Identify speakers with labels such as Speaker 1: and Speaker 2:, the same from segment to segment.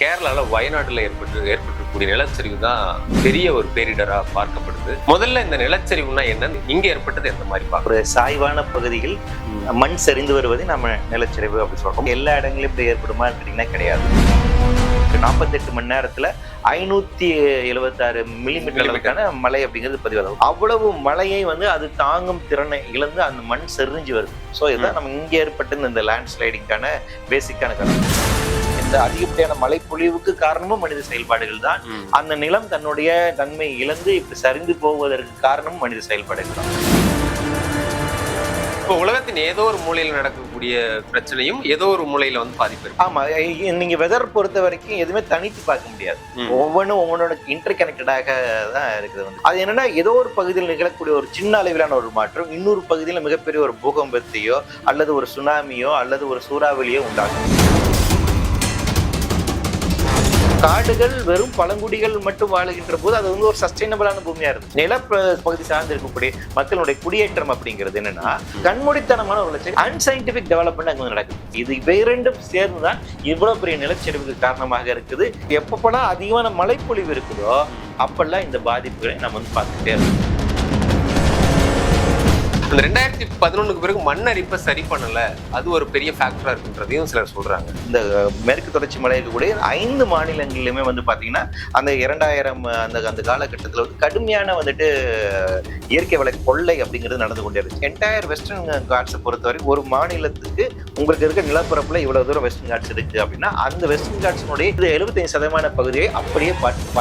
Speaker 1: கேரளால வயநாட்டுல ஏற்பட்டு ஏற்பட்டிருக்கக்கூடிய நிலச்சரிவு தான் பெரிய ஒரு பேரிடரா பார்க்கப்படுது. முதல்ல இந்த நிலச்சரிவுனா என்னன்னு இங்க ஏற்பட்டது எந்த மாதிரி பார்க்கணும்?
Speaker 2: ஒரு சாய்வான பகுதியில் மண் சரிந்து வருவதை நம்ம நிலச்சரிவு அப்படி சொல்றோம். எல்லா இடங்களிலும் இப்படி ஏற்படுமா கேட்டீங்கன்னா கிடையாது. நாற்பத்தெட்டு மணி நேரத்துல ஐநூத்தி எழுபத்தாறு மில்லிமீட்டர் அளவுக்கான மழை அப்படிங்கிறது பதிவாகும். அவ்வளவு மழையை வந்து அது தாங்கும் திறனை இழந்து அந்த மண் செறிஞ்சு வருது. ஸோ இதுதான் நம்ம இங்க ஏற்பட்ட இந்த லேண்ட் ஸ்லைடிங்கான பேசிக்கான காரணம். இந்த அதிகப்படியான மழை பொழிவுக்கு காரணமும் மனித செயல்பாடுகள் தான். அந்த நிலம் தன்னுடைய தன்மை இழந்து இப்படி சரிந்து போவதற்கு காரணமும் மனித செயல்பாடுகள் தான்.
Speaker 1: இப்போ உலகத்தின் ஏதோ ஒரு மூலையில நடக்கக்கூடிய பிரச்சனையும் ஏதோ ஒரு மூலையில வந்து பாதிப்பு
Speaker 2: ஆமா நீங்க வெதர் பொறுத்த வரைக்கும் எதுவுமே தனித்து பார்க்க முடியாது. ஒவ்வொன்றும் ஒவ்வொன்றோட இன்டர் கனெக்டடாக தான் இருக்குது வந்து. அது என்னன்னா ஏதோ ஒரு பகுதியில் நிகழக்கூடிய ஒரு சின்ன அளவிலான ஒரு மாற்றம் இன்னொரு பகுதியில் மிகப்பெரிய ஒரு பூகம்பத்தையோ அல்லது ஒரு சுனாமியோ அல்லது ஒரு சூறாவளியோ உண்டாகும் காடுகள் வெறும் பழங்குடிகள் மட்டும் வாழுகின்ற போது அது வந்து ஒரு சஸ்டைனபிளான பூமியா இருக்கு நில பகுதி சார்ந்து இருக்கக்கூடிய மக்களுடைய குடியேற்றம் அப்படிங்கிறது என்னன்னா கண்மூடித்தனமான ஒரு வளர்ச்சி அன்சைன்டிபிக் டெவலப்மெண்ட் அங்கே நடக்குது. இது இவை இரண்டும் சேர்ந்து தான் இவ்வளவு பெரிய நிலச்சரிவுக்கு காரணமாக இருக்குது. எப்பப்பெல்லாம் அதிகமான மழைப்பொழிவு இருக்குதோ அப்பெல்லாம் இந்த பாதிப்புகளை நம்ம வந்து பார்த்துட்டே இருக்கோம்.
Speaker 1: அந்த ரெண்டாயிரத்தி பதினொன்னுக்கு பிறகு மண் அரிப்பை சரி பண்ணல. அது ஒரு பெரிய ஃபேக்டரா இருக்குன்றதையும் சிலர் சொல்றாங்க.
Speaker 2: இந்த மேற்கு தொடர்ச்சி மலை இருக்கக்கூடிய ஐந்து மாநிலங்களிலுமே வந்து பாத்தீங்கன்னா அந்த இரண்டாயிரம் அந்த அந்த காலகட்டத்தில் வந்து கடுமையான வந்துட்டு இயற்கை வளை கொள்ளை அப்படிங்கிறது நடந்து கொண்டே இருக்கு என்டையர் வெஸ்டர்ன் காட்ஸை பொறுத்தவரை ஒரு மாநிலத்துக்கு உங்களுக்கு இருக்க நிலப்பரப்புல இவ்வளவு தூரம் வெஸ்டர்ன் காட்ஸ் இருக்கு அப்படின்னா அந்த வெஸ்டர்ன் காட்ஸினுடைய இது எழுபத்தைந்து சதமான பகுதியை அப்படியே பாத்து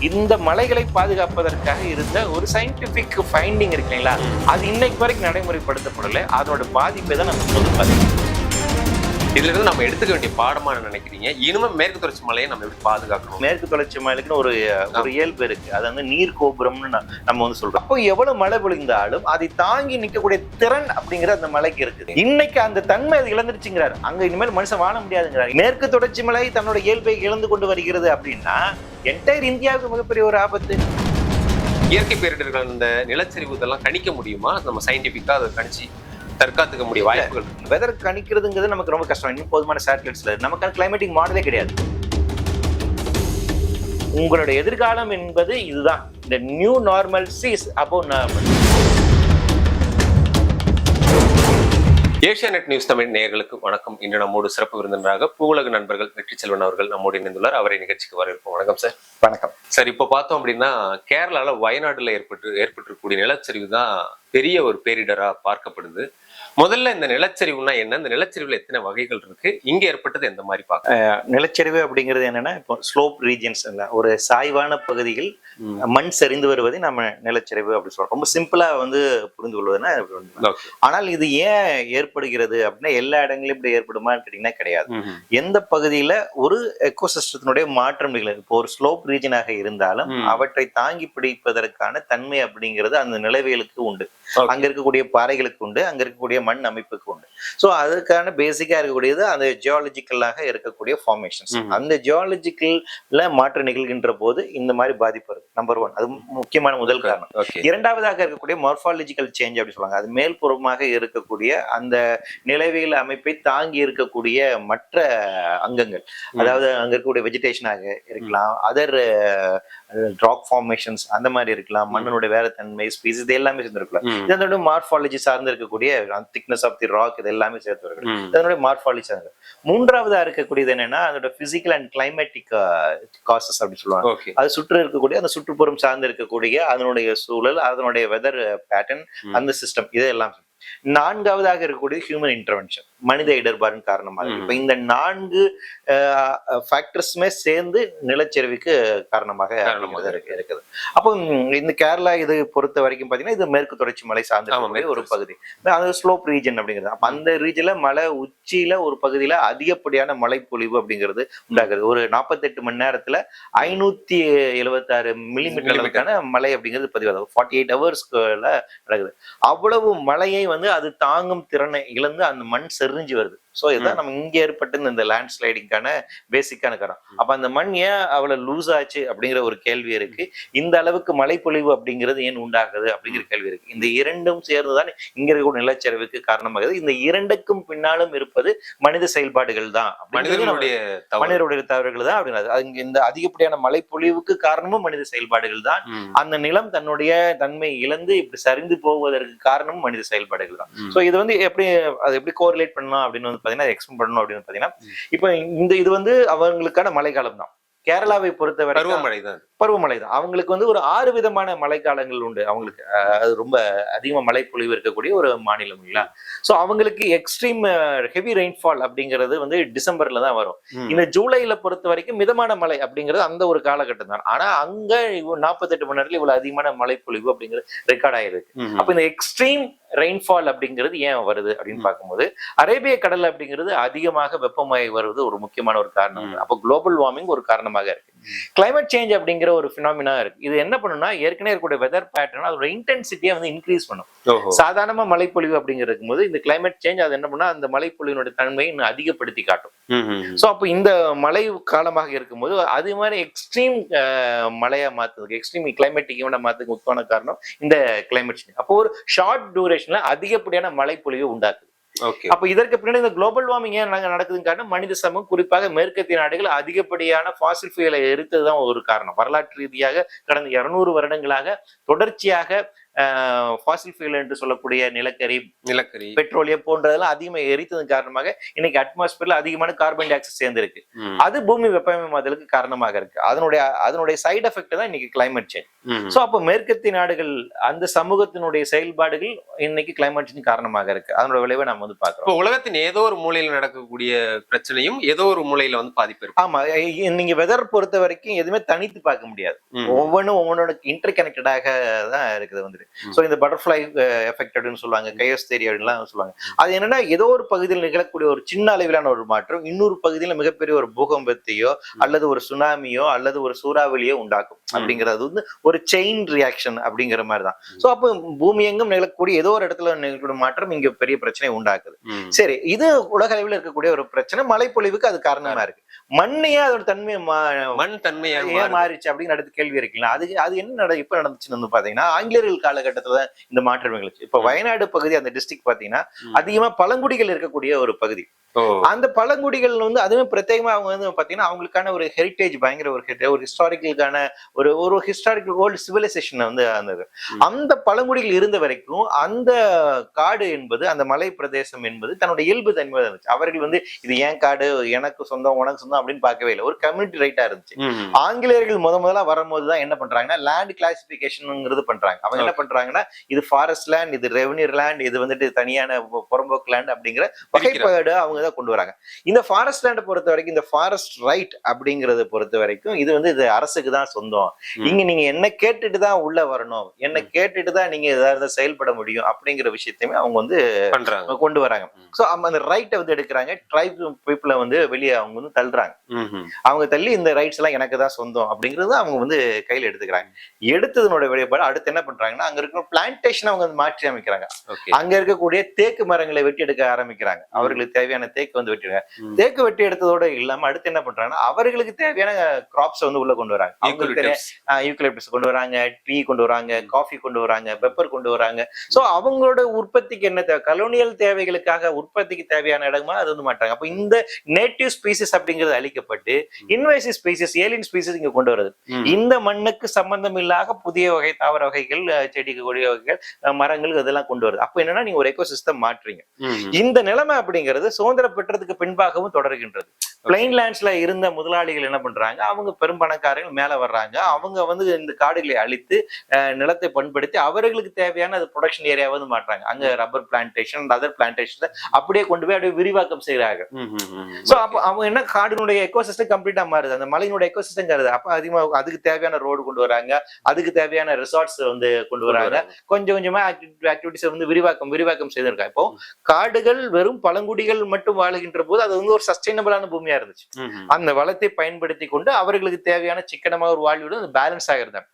Speaker 2: இந்த மலைகளை பாதுகாப்பதற்காக இருந்த ஒரு சயின்டிபிக் ஃபைண்டிங் இருக்கு இல்லைங்களா? அது இன்னைக்கு வரைக்கும் நடைமுறைப்படுத்தப்படலை. அதோட பாதிப்பை தான் நம்ம வந்து பார்த்தீங்கன்னா
Speaker 1: இதுல இருந்து நம்ம எடுத்துக்க வேண்டிய பாடமா என்ன நினைக்கிறீங்க? இனிமே மேற்கு தொடர்ச்சி மலையை நம்ம எப்படி பாதுகாக்கணும்?
Speaker 2: மேற்கு தொடர்ச்சி மலைக்குன்னு ஒரு ஒரு இயல்பு இருக்கு. அது வந்து நீர் கோபுரம்னு நம்ம வந்து சொல்றோம். அப்போ எவ்வளவு மழை பொழிந்தாலும் அதை தாங்கி நிற்கக்கூடிய திறன் அப்படிங்கிற அந்த மலைக்கு இருக்குது. இன்னைக்கு அந்த தன்மை அது இழந்துருச்சுங்கிறாரு. அங்க இனிமேல் மனுஷன் வாழ முடியாதுங்கிறாரு. மேற்கு தொடர்ச்சி மலை தன்னோட இயல்பை இழந்து கொண்டு வருகிறது அப்படின்னா என்டையர் இந்தியாவுக்கு மிகப்பெரிய ஒரு ஆபத்து.
Speaker 1: இயற்கை பேரிடர்கள் இந்த நிலச்சரிவு இதெல்லாம் கணிக்க முடியுமா? நம்ம சயின்டிபிக்கா அதை கணிச்சு தற்காத்துக்க முடிய வாய்ப்புகள்.
Speaker 2: வெதர் கணிக்கிறதுங்கிறது நமக்கு ரொம்ப கஷ்டம். இன்னும் போதுமான சேட்டலைட்ஸ்ல நமக்கு கிளைமேட்டிக் மாடலே கிடையாது. உங்களோட எதிர்காலம் என்பது இதுதான். இந்த நியூ நார்மல் சீஸ் அப்போ normal
Speaker 1: Asia net news Tamil நேயர்களுக்கு வணக்கம். இன்று நம்மோடு சிறப்பு விருந்தினராக பூவுலக நண்பர்கள் வெற்றி செல்வன் அவர்கள் நம்மோடு இணைந்துள்ளார். அவரை நிகழ்ச்சிக்கு வரவேற்போம். வணக்கம் சார்.
Speaker 2: வணக்கம்.
Speaker 1: சார் இப்போ பார்த்தோம் அப்படின்னா கேரளால வயநாடுல ஏற்பட்டு ஏற்பட்டிருக்கக்கூடிய நிலச்சரிவு தான் பெரிய ஒரு பேரிடரா பார்க்கப்படுது. முதல்ல இந்த நிலச்சரிவுனா என்ன? இந்த நிலச்சரிவுல எத்தனை வகைகள் இருக்கு? இங்க ஏற்பட்டது எந்த மாதிரி பார்க்க
Speaker 2: நிலச்சரிவு அப்படிங்கிறது என்னன்னா இப்போ ஸ்லோப் ரீஜன்ஸ் ஒரு சாய்வான பகுதியில் மண் சரிந்து வருவதை நம்ம நிலச்சரிவு அப்படி சொல்றோம். ரொம்ப சிம்பிளா வந்து புரிந்து கொள்வதுன்னா ஆனால் இது ஏன் ஏற்படுகிறது அப்படின்னா எல்லா இடங்களிலும் இப்படி ஏற்படுமான்னு கேட்டீங்கன்னா கிடையாது. எந்த பகுதியில ஒரு எக்கோசிஸ்டத்தினுடைய மாற்றம் நிகழும்? இப்போ ஒரு ஸ்லோப் ரீஜனாக இருந்தாலும். அவற்றை தாங்கி பிடிப்பதற்கான தன்மை அப்படிங்கிறது அந்த நிலவியலுக்கு உண்டு. அங்க இருக்கக்கூடிய பாறைகளுக்கு உண்டு அங்க இருக்கக்கூடிய மண் அமைப்புக்கு உண்டு. ஸோ அதுக்கான பேசிக்கா இருக்கக்கூடியது அந்த ஜியாலஜிக்கலாக இருக்கக்கூடிய ஃபார்மேஷன்ஸ். அந்த ஜியாலஜிக்கல்ல மாற்றம் நிகழ்கின்ற போது இந்த மாதிரி பாதிப்பு இருக்கு. நம்பர் ஒன் அது முக்கியமான முதல் காரணம். இரண்டாவதாக இருக்கக்கூடிய மார்ஃபாலஜிக்கல் சேஞ்ச் அப்படி சொல்லுவாங்க. அது மேல்புறமாக இருக்கக்கூடிய அந்த நிலவியல் அமைப்பை தாங்கி இருக்கக்கூடிய மற்ற அங்கங்கள். அதாவது அங்க இருக்கக்கூடிய வெஜிடேஷனாக இருக்கலாம். அதர் ராக் ஃபார்மேஷன்ஸ் அந்த மாதிரி இருக்கலாம். மண்ணினுடைய வேற தன்மை ஸ்பீஸ் இது எல்லாமே சேர்ந்துருக்கலாம் இது அதோட மார்ஃபாலஜி சார்ந்து இருக்கக்கூடிய திக்னஸ் ஆஃப் தி ராக் இது எல்லாமே சேர்த்து வருகிறது அதனுடைய மார்ஃபாலஜி சார்ந்து. மூன்றாவதா இருக்கக்கூடியது என்னன்னா அதோட பிசிக்கல் அண்ட் கிளைமேட்டிக் காசஸ் அப்படி சொல்லுவாங்க. அது சுற்று இருக்கக்கூடிய அந்த சுற்றுப்புறம் சார்ந்து இருக்கக்கூடிய அதனுடைய சூழல் அதனுடைய வெதர் பேட்டர்ன். அந்த சிஸ்டம் இதெல்லாம் நான்காவதாக இருக்கக்கூடிய ஹியூமன் இன்டர்வென்ஷன் மனித இடர்பாடின் காரணமாக. இப்ப இந்த நான்கு ஃபேக்டர்ஸுமே சேர்ந்து நிலச்சரிவுக்கு காரணமாக இருக்குது. அப்போ இந்த கேரளா இது பொறுத்த வரைக்கும் பாத்தீங்கன்னா இது மேற்கு தொடர்ச்சி மலை சார்ந்த ஒரு பகுதி. அது ஸ்லோப் ரீஜன் அப்படிங்கிறது. அப்ப அந்த ரீஜன்ல மலை உச்சியில ஒரு பகுதியில அதிகப்படியான மழை பொழிவு அப்படிங்கிறது உண்டாகுது. ஒரு நாற்பத்தெட்டு மணி நேரத்துல ஐநூத்தி எழுபத்தாறு மில்லிமீட்டர் அளவுக்கான மழை அப்படிங்கிறது பதிவாகும் ஃபார்ட்டி எயிட் ஹவர்ஸ்க்குள்ள நடக்குது. அவ்வளவு மழையை வந்து அது தாங்கும் திறனை இழந்து அந்த மண் செறிஞ்சு வருது. ஸோ இதுதான் நம்ம இங்க ஏற்பட்ட இந்த லேண்ட் ஸ்லைடிங்கான பேசிக்கான காரணம். அப்ப அந்த மண் ஏன் அவ்வளவு லூஸ் ஆச்சு அப்படிங்கிற ஒரு கேள்வி இருக்கு. இந்த அளவுக்கு மழைப்பொழிவு அப்படிங்கிறது ஏன் உண்டாகுது அப்படிங்கிற கேள்வி இருக்கு. இந்த இரண்டும் சேர்ந்துதான் இங்க இருக்கக்கூடிய நிலச்சரிவுக்கு காரணமாகுது. இந்த இரண்டுக்கும் பின்னாலும் இருப்பது மனித செயல்பாடுகள் தான்
Speaker 1: தவறு.
Speaker 2: மனிதருடைய தவறுகள் தான் அப்படிங்கிறது. இந்த அதிகப்படியான மழைப்பொழிவுக்கு காரணமும் மனித செயல்பாடுகள் தான். அந்த நிலம் தன்னுடைய தன்மை இழந்து இப்படி சரிந்து போவதற்கு காரணமும் மனித செயல்பாடுகள் தான். சோ இது வந்து எப்படி அது எப்படி கோரிலேட் பண்ணலாம் அப்படின்னு வந்து பாத்தீங்கன்னா எக்ஸ்பிளைன் பண்ணணும் அப்படின்னு வந்து பாத்தீங்கன்னா இப்போ இந்த இது வந்து அவங்களுக்கான மழைக்காலம் தான். கேரளாவை பொறுத்தவரை
Speaker 1: பருவமழை தான்.
Speaker 2: பருவமழை தான். அவங்களுக்கு வந்து ஒரு ஆறு விதமான மழைக்காலங்கள் உண்டு. அவங்களுக்கு அது ரொம்ப அதிகமா மழை பொழிவு இருக்கக்கூடிய ஒரு மாநிலம் இல்லைங்களா? சோ அவங்களுக்கு எக்ஸ்ட்ரீம் ஹெவி ரெயின்ஃபால் அப்படிங்கிறது வந்து டிசம்பர்ல தான் வரும். இந்த ஜூலைல பொறுத்த வரைக்கும் மிதமான மழை அப்படிங்கிறது அந்த ஒரு காலகட்டம் தான். ஆனா அங்க நாற்பத்தெட்டு மணி நேரத்துல இவ்வளவு அதிகமான மழை பொழிவு அப்படிங்கிறது ரெக்கார்ட் ஆயிருக்கு. அப்ப இந்த எக்ஸ்ட்ரீம் ரெயின்ஃபால் அப்படிங்கிறது ஏன் வருது அப்படின்னு பார்க்கும்போது அரேபிய கடல் அப்படிங்கிறது அதிகமாக வெப்பமாகி வருவது ஒரு முக்கியமான ஒரு காரணம். அப்போ குளோபல் வார்மிங் ஒரு காரணமாக இருக்கு. கிளைமேட் சேஞ்ச் அப்படிங்கிற ஒரு பினாமினா இருக்கு. இது என்ன பண்ணும்னா ஏற்கனவே இருக்கக்கூடிய வெதர் பேட்டர்ன் அதோட இன்டென்சிட்டியை வந்து இன்க்ரீஸ் பண்ணும். சாதாரணமா மழைப்பொழிவு அப்படிங்கிறது போது இந்த கிளைமேட் சேஞ்ச் அது என்ன பண்ணா அந்த மழைப்பொழிவினுடைய தன்மையை இன்னும் அதிகப்படுத்தி காட்டும். ஸோ அப்போ இந்த மழை காலமாக இருக்கும்போது அது மாதிரி எக்ஸ்ட்ரீம் மழையா மாத்துறதுக்கு எக்ஸ்ட்ரீம் கிளைமேட்டிக் ஈவெண்ட்டை மாத்துறதுக்கு முக்கியமான காரணம் இந்த கிளைமேட் சேஞ்ச் அப்போ ஒரு ஷார்ட் டியூரேஷன்ல அதிகப்படியான மழை பொழிவு உண்டாக்குது. அப்ப இதற்கு பின்னாடி இந்த குளோபல் வார்மிங் ஏன் நாங்க நடக்குதுன்னு காரணம் மனித சமூகம் குறிப்பாக மேற்கத்திய நாடுகள் அதிகப்படியான ஃபாசில் ஃபியூலை எரித்ததுதான் ஒரு காரணம். வரலாற்று ரீதியாக கடந்த இருநூறு வருடங்களாக தொடர்ச்சியாக ஃபாசில் ஃபியூல் என்று சொல்லக்கூடிய நிலக்கரி
Speaker 1: நிலக்கரி.
Speaker 2: பெட்ரோலியம் போன்றதெல்லாம் அதிகமா எரித்ததன் காரணமாக இன்னைக்கு அட்மாஸ்பியர்ல அதிகமான கார்பன் டை ஆக்சைடு சேர்ந்திருக்கு அது பூமி வெப்பமயமாதலுக்கு காரணமாக இருக்கு. அதனுடைய அதனுடைய சைடு எஃபெக்ட் தான் இன்னைக்கு கிளைமேட் சேஞ்ச் சோ அப்போ மேற்கத்திய நாடுகள் அந்த சமூகத்தினுடைய செயல்பாடுகள் இன்னைக்கு கிளைமேட் சேஞ்ச் காரணமாக இருக்கு. அதனோட விளைவை நம்ம வந்து பாக்குறோம்
Speaker 1: இப்போ உலகத்தின் ஏதோ ஒரு மூலையில நடக்கக்கூடிய பிரச்சனையும் ஏதோ ஒரு மூலையில வந்து பாதிப்பு இருக்கு.
Speaker 2: ஆமா. நீங்க வெதர் பொறுத்த வரைக்கும் எதுவுமே தனித்து பார்க்க முடியாது. ஒவ்வொன்றும் ஒவ்வொன்னோட இன்டர் கனெக்டடாக தான் இருக்குது வந்துட்டு. ஸோ இந்த பட்டர்ஃப்ளை எஃபெக்ட் அப்படின்னு சொல்லுவாங்க கையோஸ்தேரி அப்படின்லாம் சொல்லுவாங்க. அது என்னன்னா ஏதோ ஒரு பகுதியில் நிகழக்கூடிய ஒரு சின்ன அளவிலான ஒரு மாற்றம் இன்னொரு பகுதியில் மிகப்பெரிய ஒரு பூகம்பத்தையோ அல்லது ஒரு சுனாமியோ அல்லது ஒரு சூறாவளியோ உண்டாக்கும் அப்படிங்கிறது வந்து ஒரு செயின் ரியாக்ஷன் அப்படிங்கிற மாதிரி தான் ஸோ அப்போ பூமி எங்கும் நிகழக்கூடிய ஏதோ ஒரு இடத்துல நிகழக்கூடிய மாற்றம் இங்க பெரிய பிரச்சனை உண்டாக்குது. சரி இது உலக அளவில் இருக்கக்கூடிய ஒரு பிரச்சனை மழைப்பொழிவுக்கு அது காரணமா இருக்கு. மண்ணையே அதோட தன்மையை
Speaker 1: மண் தன்மையா
Speaker 2: ஏன்
Speaker 1: மாறுது.
Speaker 2: மாறிச்சு அப்படின்னு அடுத்த கேள்வி இருக்குல்ல அது அது என்ன நட இப்ப நடந்துச்சுன்னு வந்து பாத்தீங்கன்னா ஆங்கிலேயர்கள் காலகட்டத்துல இந்த மாற்றம் நிகழ்ச்சி இப்ப வயநாடு பகுதி அந்த டிஸ்ட்ரிக்ட் பாத்தீங்கன்னா. அதிகமா பழங்குடிகள் இருக்கக்கூடிய ஒரு பகுதி அந்த பழங்குடிகள் வந்து அதுவுமே பிரத்யேகமா அவங்க வந்து பாத்தீங்கன்னா அவங்களுக்கான ஒரு ஹெரிட்டேஜ் பயங்கர ஒரு ஒரு ஹிஸ்டாரிக்கலுக்கான ஒரு ஒரு ஹிஸ்டாரிக்கல் ஓல்டு சிவிலைசேஷன் வந்து அந்த
Speaker 1: ம்.
Speaker 2: அந்த பழங்குடிகள் இருந்த வரைக்கும் அந்த காடு என்பது அந்த மலை பிரதேசம் என்பது தன்னோட இயல்பு தன்மை இருந்துச்சு. அவர்கள் வந்து இது ஏன் காடு? எனக்கு சொந்தம் உனக்கு சொந்தம் அப்படின்னு பார்க்கவே இல்லை. ஒரு கம்யூனிட்டி ரைட்டா இருந்துச்சு. ஆங்கிலேயர்கள் முத முதலா வரும்போது தான் என்ன பண்றாங்கன்னா லேண்ட் கிளாசிபிகேஷன்ங்கிறது பண்றாங்க. அவங்க என்ன பண்றாங்கன்னா இது ஃபாரஸ்ட் லேண்ட் இது ரெவன்யூ லேண்ட் இது வந்துட்டு தனியான புறம்போக்கு லேண்ட் அப்படிங்கிற வகைப்பாடு அவங்க தான் கொண்டு வராங்க. இந்த ஃபாரஸ்ட் லேண்டை பொறுத்த வரைக்கும் இந்த ஃபாரஸ்ட் ரைட் அப்படிங்கறத பொறுத்த வரைக்கும் இது வந்து இது அரசுக்கு தான் சொந்தம். இங்க நீங்க என்ன கேட்டுட்டு தான் உள்ள வரணும் என்ன கேட்டுட்டு தான் நீங்க ஏதாவது செயல்பட முடியும் அப்படிங்கிற விஷயத்தையுமே அவங்க வந்து
Speaker 1: பண்றாங்க.
Speaker 2: கொண்டு வராங்க. சோ அந்த ரைட்டை வந்து எடுக்கிறாங்க. ட்ரைப் பீப்புளை வந்து வெளியே அவங்க வந்து தள்ளுறாங்க. அவங்க தள்ளி இந்த ரைட்ஸ் எல்லாம் எனக்கு தான் சொந்தம் அப்படிங்கறது அவங்க வந்து கையில எடுத்துக்கிறாங்க. எடுத்ததனோட வெளிப்பாடு அடுத்து என்ன பண்றாங்கன்னா அங்க இருக்கிற பிளான்டேஷன் அவங்க வந்து மாற்றி அமைக்கிறாங்க. அங்க இருக்கக்கூடிய தேக்கு மரங்களை வெட்டி எடுக்க ஆரம்பிக்கிறாங்க. அவர்களுக்கு தேவையான தேக்கு வந்து வெட்டி
Speaker 1: ம்.
Speaker 2: தேக்கு வெட்டி எடுத்ததோட இல்லாம அடுத்து என்ன பண்றாங்கன்னா அவர்களுக்கு தேவையான கிராப்ஸ் வந்து உள்ள கொண்டு வராங்க. யூக்கலிப்டஸ் கொண்டு வராங்க டீ கொண்டு வராங்க காஃபி கொண்டு வராங்க பெப்பர் கொண்டு வராங்க. சோ அவங்களோட உற்பத்திக்கு என்ன தேவை? கலோனியல் தேவைகளுக்காக உற்பத்திக்கு தேவையான இடமா அது வந்து மாட்டாங்க அப்ப இந்த நேட்டிவ் ஸ்பீசிஸ் அப்படிங்கிறது அழிக்கப்பட்டு இன்வைசிவ் ஸ்பீசிஸ் ஏலியன் ஸ்பீசிஸ் இங்க கொண்டு வருது. இந்த மண்ணுக்கு சம்பந்தம் இல்லாத புதிய வகை தாவர வகைகள் செடி கொடி வகைகள் மரங்கள் இதெல்லாம் கொண்டு வருது. அப்ப என்னன்னா நீங்க ஒரு எக்கோசிஸ்டம் மாற்றுறீங்க. இந்த நிலைமை அப்படிங்கிறது சுதந்திரம் பெற்றதுக்கு பின்பாகவும் தொடர்கின்றது. பிளைன் லேண்ட்ஸ்ல இருந்த முதலாளிகள் என்ன பண்றாங்க? அவங்க பெரும் பணக்காரர்கள் மேல வர்றாங்க. அவங்க வந்து இந்த காடுகளை அழித்து நிலத்தை பண்படுத்தி அவர்களுக்கு தேவையான அது ப்ரொடக்ஷன் ஏரியா வந்து மாட்டுறாங்க அங்க ரப்பர் பிளான்டேஷன் அதர் பிளான்டேஷன் அப்படியே கொண்டு போய் அப்படியே விரிவாக்கம் செய்யறாங்க. சோ அப்ப அவங்க என்ன காடினுடைய எக்கோசிஸ்டம் கம்ப்ளீட்டா மாறுது? அந்த மலையினுடைய எக்கோசிஸ்டம் கருது அப்ப அதிகமா அதுக்கு தேவையான ரோடு கொண்டு வராங்க. அதுக்கு தேவையான ரிசார்ட்ஸ் வந்து கொண்டு வராங்க. கொஞ்சம் கொஞ்சமா ஆக்டிவிட்டிஸ் வந்து விரிவாக்கம் விரிவாக்கம் செய்திருக்காங்க. இப்போ காடுகள் வெறும் பழங்குடிகள் மட்டும் வாழுகின்ற போது அது வந்து ஒரு சஸ்டைனபிளான பூமியா இருந்துச்சு. அந்த வளத்தை பயன்படுத்தி கொண்டு அவர்களுக்கு தேவையான சிக்கனமா ஒரு வாழ்விடம் அது பேலன்ஸ் ஆகிறது
Speaker 1: ம்.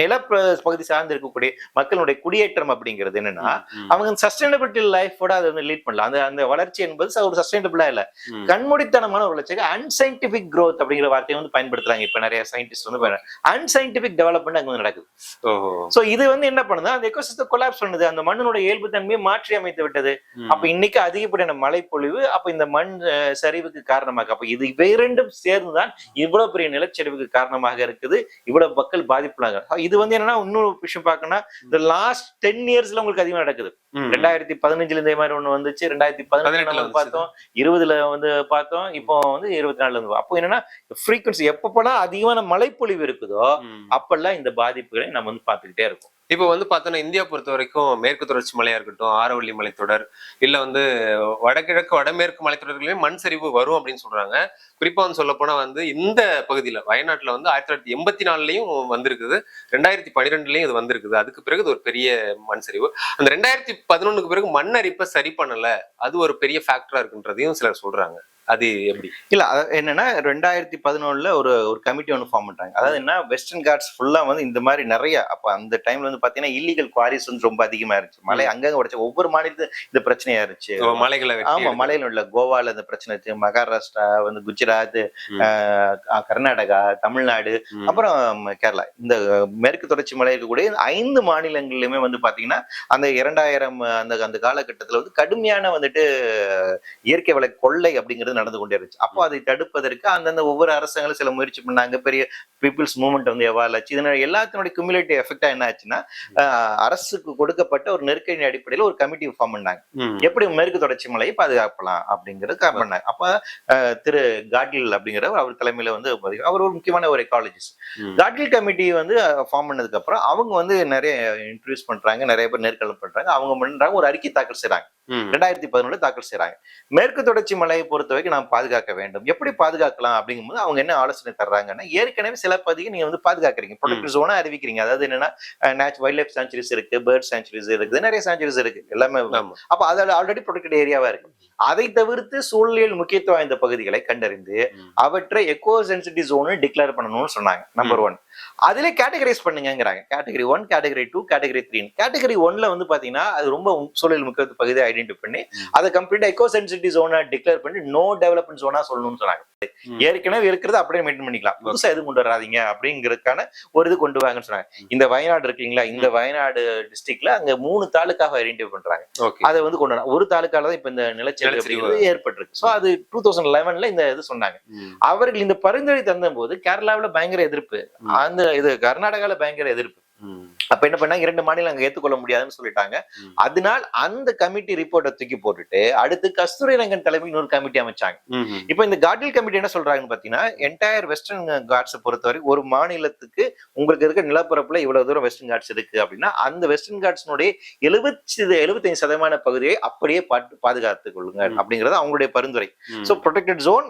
Speaker 2: நில பகுதி சார்ந்து இருக்கக்கூடிய மக்களுடைய குடியேற்றம் அப்படிங்கிறது என்னன்னா. அவங்க சஸ்டைனபிலிட்டி லைஃபோட அதை வந்து லீட் பண்ணலாம் அந்த அந்த வளர்ச்சி என்பது ஒரு சஸ்டைனபிளா இல்ல. கண்மூடித்தனமான ஒரு வளர்ச்சிக்கு அன்சைன்டிபிக் growth அப்படிங்கிற வார்த்தையை வந்து பயன்படுத்துறாங்க. இப்ப நிறைய சயின்டிஸ்ட் வந்து அன்சைன்டிபிக் டெவலப்மெண்ட் அங்க வந்து நடக்குது. சோ இது வந்து என்ன பண்ணுது அந்த எக்கோசிஸ்டம் கொலாப்ஸ் பண்ணுது. அந்த மண்ணினோட இயல்பு தன்மையை மாற்றி அமைத்து விட்டது. அப்ப இன்னைக்கு அதிகப்படியான மழைப்பொழிவு அப்ப இந்த மண் சரிவுக்கு காரணமாக அப்ப இது இவை இரண்டும் சேர்ந்துதான் இவ்வளவு பெரிய நிலச்சரிவுக்கு காரணமாக இருக்குது. இவ்வளவு மக்கள் பாதிப்புலாங்க இது வந்து என்னன்னா இன்னொரு விஷயம் பார்க்கணும்னா இந்த லாஸ்ட் டென் இயர்ஸ்ல உங்களுக்கு அதிகமா நடக்குது. ரெண்டாயிரத்தி பதினஞ்சுல இந்த மாதிரி ஒண்ணு வந்துச்சு. ரெண்டாயிரத்தி பதினெட்டுல பார்த்தோம். இருபதுல வந்து பார்த்தோம். இப்போ வந்து இருபத்தி நாலுல வந்து அப்போ என்னன்னா ஃப்ரீக்வன்சி எப்பப்பெல்லாம் அதிகமான மழைப்பொழிவு இருக்குதோ. அப்பெல்லாம் இந்த பாதிப்புகளை நம்ம வந்து பார்த்துக்கிட்டே இருக்கோம்.
Speaker 1: இப்போ வந்து பார்த்தோன்னா இந்தியா பொறுத்த வரைக்கும் மேற்கு தொடர்ச்சி மலையா இருக்கட்டும் ஆரவள்ளி மலைத்தொடர் இல்ல வந்து வடகிழக்கு வடமேற்கு மலைத்தொடர்களையும் மண் சரிவு வரும் அப்படின்னு சொல்றாங்க. குறிப்பா வந்து சொல்ல போனா வந்து இந்த பகுதியில வயநாட்டுல வந்து ஆயிரத்தி தொள்ளாயிரத்தி எண்பத்தி நாலுலயும் வந்திருக்குது. ரெண்டாயிரத்தி பன்னிரெண்டுலயும் இது வந்திருக்குது. அதுக்கு பிறகு இது ஒரு பெரிய மண் சரிவு. அந்த ரெண்டாயிரத்தி பதினொன்றுக்கு பிறகு மண் அரிப்பை சரி பண்ணல. அது ஒரு பெரிய ஃபேக்டரா இருக்குன்றதையும் சிலர் சொல்றாங்க. அது எப்படி?
Speaker 2: இல்ல என்னன்னா ரெண்டாயிரத்தி பதினொன்னுல ஒரு ஒரு கமிட்டி ஒன்று ஃபார்ம் பண்றாங்க. அதாவது என்ன வெஸ்டர்ன் காட்ஸ் ஃபுல்லா வந்து இந்த மாதிரி நிறைய அப்ப அந்த டைம்ல வந்து பாத்தீங்கன்னா இல்லீகல் குவாரிஸ் வந்து ரொம்ப அதிகமா இருந்துச்சு. மலை அங்கங்க உடைச்சு ஒவ்வொரு மாநிலத்து இந்த பிரச்சனையா இருந்துச்சு.
Speaker 1: மலைகளை
Speaker 2: ஆமா. மலையில உள்ள கோவால இந்த பிரச்சனை இருக்கு மகாராஷ்டிரா வந்து குஜராத் கர்நாடகா தமிழ்நாடு. அப்புறம் கேரளா. இந்த மேற்கு தொடர்ச்சி மலை இருக்கக்கூடிய ஐந்து மாநிலங்கள்லயுமே வந்து பாத்தீங்கன்னா அந்த இரண்டாயிரம் அந்த அந்த காலகட்டத்துல வந்து கடுமையான வந்துட்டு இயற்கை வள கொள்ளை அப்படிங்கிறது நடந்து கொண்டே இருந்துச்சு. அப்போ அதை தடுப்பதற்கு அந்தந்த ஒவ்வொரு அரசாங்களும் சில முயற்சி பண்ணாங்க. பெரிய பீப்புள்ஸ் மூவ்மெண்ட் வந்து எவால் ஆச்சு. இதனால எல்லாத்தினுடைய குமுலேட்டிவ் எஃபெக்டா என்ன ஆச்சுன்னா அரசுக்கு கொடுக்கப்பட்ட ஒரு நெருக்கடி அடிப்படையில் ஒரு கமிட்டி ஃபார்ம் பண்ணாங்க. எப்படி மேற்கு தொடர்ச்சி மலையை பாதுகாக்கலாம் அப்படிங்கிறது பண்ணாங்க அப்ப திரு காட்கில் அப்படிங்கிறவர் அவர் தலைமையில வந்து அவர் ஒரு முக்கியமான ஒரு எக்காலஜிஸ்ட்
Speaker 1: ம்.
Speaker 2: காட்கில் கமிட்டி வந்து ஃபார்ம் பண்ணதுக்கு அப்புறம் அவங்க வந்து நிறைய இன்ட்ரடியூஸ் பண்றாங்க. நிறைய பேர் நேர்காணல் பண்றாங்க. அவங்க பண்றாங்க. ஒரு அறிக்கை தாக்கல் செய்றாங்க.
Speaker 1: ம்.
Speaker 2: ரெண்டாயிரத்தி பதினொன்று தாக்கல் செய்றாங்க. மேற்கு தொடர்ச்சி மலையை பொறுத்த வரைக்கும் நாம் பாதுகாக்க வேண்டும். எப்படி பாதுகாக்கலாம் அப்படிங்கும்போது அவங்க என்ன ஆலோசனை தர்றாங்கன்னா ஏற்கனவே சில பகுதியை நீங்க வந்து பாதுகாக்கிறீங்க. ப்ரொடெக்டட் ஜோனா அறிவிக்கிறீங்க. அதாவது என்னன்னா வைல்ட் லைஃப் சான்ச்சுரிஸ் இருக்கு பேர்ட் சான்ச்சுரிஸ் இருக்குது நிறைய சான்ச்சுரிஸ் இருக்கு. எல்லாமே. அப்ப அதில் ஆல்ரெடி ப்ரொடெக்டட் ஏரியாவா இருக்கு. அதை தவிர்த்து சூழலியல் முக்கியத்துவம் வாய்ந்த பகுதிகளை கண்டறிந்து. அவற்றை எக்கோ சென்சிட்டிவ் ஜோன் டிக்ளேர் பண்ணணும்னு சொன்னாங்க நம்பர் ஒன் அதுல categorise பண்ணுங்கிறாங்க category one category two category three category ஒன்ல வந்து பாத்தீங்கன்னா அது ரொம்ப சூழல் முக்கியத்துவ பகுதியை ஐடென்டி பண்ணி. அதை கம்ப்ளீட்டா எக்கோ சென்சிட்டிவ் ஜோனா டிக்ளேர் பண்ணி நோ டெவலப்மெண்ட் ஜோனா சொல்லணும்னு சொன்னாங்க. ஏற்கனவே இருக்கிறது அப்படியே மெயின்டைன் பண்ணிக்கலாம். புதுசா எதுவும் கொண்டு வராதீங்க அப்படிங்கறதுக்கான ஒரு இது கொண்டு வாங்கன்னு சொன்னாங்க. இந்த வயநாடு இருக்கீங்களா இந்த வயநாடு டிஸ்ட்ரிக்ட்ல அங்க மூணு தாலுக்காக ஐடென்டிஃபை பண்றாங்க. அதை வந்து கொண்டு வர ஒரு தாலுக்கால தான் இப்ப இந்த நிலச்சரிவு ஏற்பட்டிருக்கு. சோ அது டூ தௌசண்ட் லெவன்ல இந்த இது சொன்னாங்க. அவர்கள் இந்த பரிந்துரை தந்த போது கேரளாவுல பயங்கர எதிர்ப்பு. அந்த இது கர்நாடகால பயங்கர எதிர்ப்பு. அப்ப என்ன பண்ணாங்க இரண்டு மாநிலம் அங்க ஏத்துக்கொள்ள முடியாதுன்னு சொல்லிட்டாங்க. அதனால் அந்த கமிட்டி ரிப்போர்ட்டை தூக்கி போட்டுட்டு அடுத்து கஸ்தூரி ரங்கன் தலைமையில் இன்னொரு கமிட்டி அமைச்சாங்க. இப்போ இந்த காட்டில் கமிட்டி என்ன சொல்றாங்கன்னு பாத்தீங்கன்னா என்டையர் வெஸ்டர்ன் காட்ஸை பொறுத்தவரை ஒரு மாநிலத்துக்கு உங்களுக்கு இருக்க நிலப்பரப்புல இவ்வளவு தூரம் வெஸ்டர்ன் காட்ஸ் இருக்கு அப்படின்னா அந்த வெஸ்டர்ன் காட்ஸ்னுடைய எழுபத்தி எழுபத்தைந்து சதமான பகுதியை அப்படியே பாட்டு பாதுகாத்துக் கொள்ளுங்க. அப்படிங்கிறது அவங்களுடைய பரிந்துரை. சோ ப்ரொடெக்டட் ஜோன்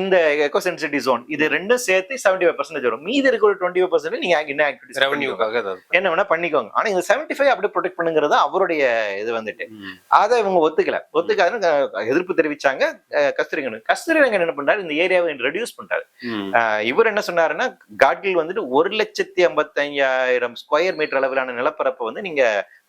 Speaker 2: இந்த எக்கோ சென்சிட்டிவ் ஜோன் இது ரெண்டும் சேர்த்து செவன்டி ஃபைவ் பர்சன்டேஜ் வரும். மீதி இருக்கிற டுவெண்ட்டி ஃபைவ் பர்சன்ட் நீங்க என்ன ஆக்டிவிட்டிஸ்
Speaker 1: ரெவன்யூக்காக
Speaker 2: என்ன வேணா பண்ணிக்கோங்க. ஆனா இந்த செவன்டி ஃபைவ் அப்படியே ப்ரொடெக்ட் பண்ணுங்கிறது அவருடைய இது வந்துட்டு. அதை இவங்க ஒத்துக்கல. ஒத்துக்காதுன்னு எதிர்ப்பு தெரிவிச்சாங்க அஹ் கஸ்தூரிரங்கன் கஸ்தூரிரங்கன் என்ன பண்றாரு? இந்த ஏரியாவை ரெடியூஸ் பண்றாரு. இவர் என்ன சொன்னாருன்னா காட்கில் வந்துட்டு ஒரு லட்சத்தி ஐம்பத்தஞ்சாயிரம் ஸ்கொயர் மீட்டர் அளவிலான நிலப்பரப்பை வந்து நீங்க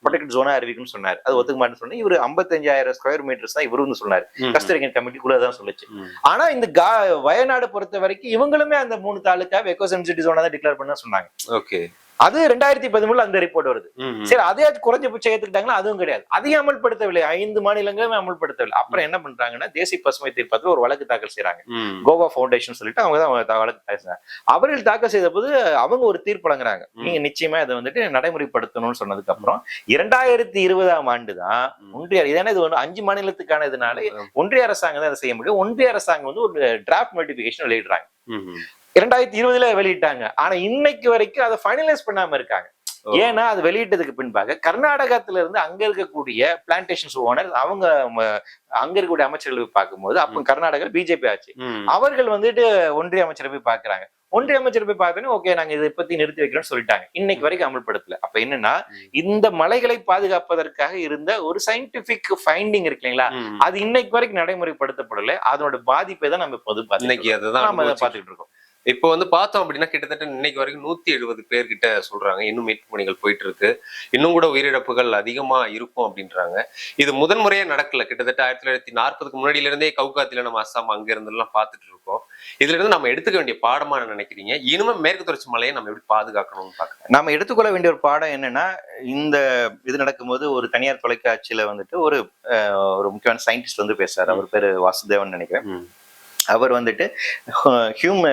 Speaker 2: ப்ரொடெக்ட் ஜோனா அறிவிக்கும்னு சொன்னாரு. அது ஒத்துக்க மாட்டேன்னு சொன்னா இவர் ஐம்பத்தஞ்சாயிரம் ஸ்கொயர் மீட்டர்ஸ் தான் இவரு வந்து சொன்னாரு.
Speaker 1: ம்.
Speaker 2: கஸ்தூரிரங்கன் கமிட்டிக்குள்ள தான் சொல்லுச்சு. ஆனா இந்த கா- வயநாடு பொறுத்த வரைக்கும் இவங்களுமே அந்த மூணு தாலுக்கா எக்கோ சென்சிட்டிவ் ஜோனா தான் டிக்ளேர் பண்ண சொன்னாங்க.
Speaker 1: ஓகே.
Speaker 2: அது ரெண்டாயிரத்தி பதிமூணுல அந்த ரிப்போர்ட் வருது. சரி அதே குறைஞ்சபட்சம் ஏத்துக்கிட்டாங்களா அதுவும் கிடையாது. அதையும் அமல்படுத்தவில்லை. ஐந்து மாநிலங்களுமே அமல்படுத்தவில்லை. அப்புறம் என்ன பண்றாங்கன்னா தேசிய பசுமை தீர்ப்பாயத்துல ஒரு வழக்கு தாக்கல் செய்றாங்க.
Speaker 1: ம்.
Speaker 2: கோவா ஃபவுண்டேஷன் சொல்லிட்டு அவங்க தான் வழக்கு தாக்கல் செய்றாங்க. அவர்கள் தாக்கல் செய்த போது அவங்க ஒரு தீர்ப்பு வழங்குறாங்க. நீங்க நிச்சயமா இதை வந்துட்டு நடைமுறைப்படுத்தணும்னு சொன்னதுக்கு அப்புறம் இரண்டாயிரத்தி இருபதாம் ஆண்டு தான். ஒன்றிய ஏன்னா இது ஒண்ணு அஞ்சு மாநிலத்துக்கான இதனால ஒன்றிய அரசாங்கம் தான் அதை செய்ய முடியும். ஒன்றிய அரசாங்கம் வந்து ஒரு டிராஃப்ட் நோட்டிபிகேஷன் வெளியிடுறாங்க. இரண்டாயிரத்தி இருபதுல வெளியிட்டாங்க. ஆனா இன்னைக்கு வரைக்கும் அதை ஃபைனலைஸ் பண்ணாம இருக்காங்க. ஏன்னா அது வெளியிட்டதுக்கு பின்பாக கர்நாடகத்துல இருந்து அங்க இருக்கக்கூடிய பிளான்டேஷன்ஸ் ஓனர் அவங்க அங்க இருக்கக்கூடிய அமைச்சர்கள் பார்க்கும்போது அப்ப கர்நாடகா பிஜேபி ஆச்சு. அவர்கள் வந்துட்டு ஒன்றிய அமைச்சரை போய் பாக்குறாங்க ஒன்றிய அமைச்சர் போய் பார்த்தோன்னே ஓகே நாங்க இதை பத்தி நிறுத்தி வைக்கிறோம்னு சொல்லிட்டாங்க. இன்னைக்கு வரைக்கும் அமல்படுத்தல. அப்ப என்னன்னா. இந்த மலைகளை பாதுகாப்பதற்காக இருந்த ஒரு சயின்டிபிக் ஃபைண்டிங் இருக்கு இல்லைங்களா. அது இன்னைக்கு வரைக்கும் நடைமுறைப்படுத்தப்படல. அதனோட பாதிப்பை தான் நம்ம இப்போது
Speaker 1: இன்னைக்கு அதுதான்
Speaker 2: நாம அதை
Speaker 1: அனுபவிச்சுட்டு
Speaker 2: பார்த்துட்டு இருக்கோம்.
Speaker 1: இப்போ வந்து பார்த்தோம் அப்படின்னா கிட்டத்தட்ட இன்னைக்கு வரைக்கும் நூத்தி எழுபது பேர் கிட்ட சொல்றாங்க. இன்னும் மீட்பு பணிகள் போயிட்டு இருக்கு இன்னும் கூட உயிரிழப்புகள் அதிகமா இருக்கும் அப்படின்றாங்க. இது முதன்முறையா நடக்கல. கிட்டத்தட்ட ஆயிரத்தி தொள்ளாயிரத்தி நாற்பதுக்கு முன்னாடியில இருந்தே கவுகாத்தில நம்ம அஸ்ஸாம் அங்க இருந்து எல்லாம் பார்த்துட்டு இருக்கோம். இதுல இருந்து நம்ம எடுத்துக்க வேண்டிய பாடமா என்ன நினைக்கிறீங்க? இனிமே மேற்கு தொடர்ச்சி மலையை நம்ம எப்படி பாதுகாக்கணும்னு பாக்க
Speaker 2: நாம எடுத்துக்கொள்ள வேண்டிய ஒரு பாடம் என்னன்னா இந்த இது நடக்கும்போது ஒரு தனியார் தொலைக்காட்சியில வந்துட்டு ஒரு ஒரு முக்கியமான சயின்டிஸ்ட் வந்து பேசுறாரு. அவர் பேரு வாசுதேவன் நினைக்கிறேன். அவர் வந்துட்டு Hume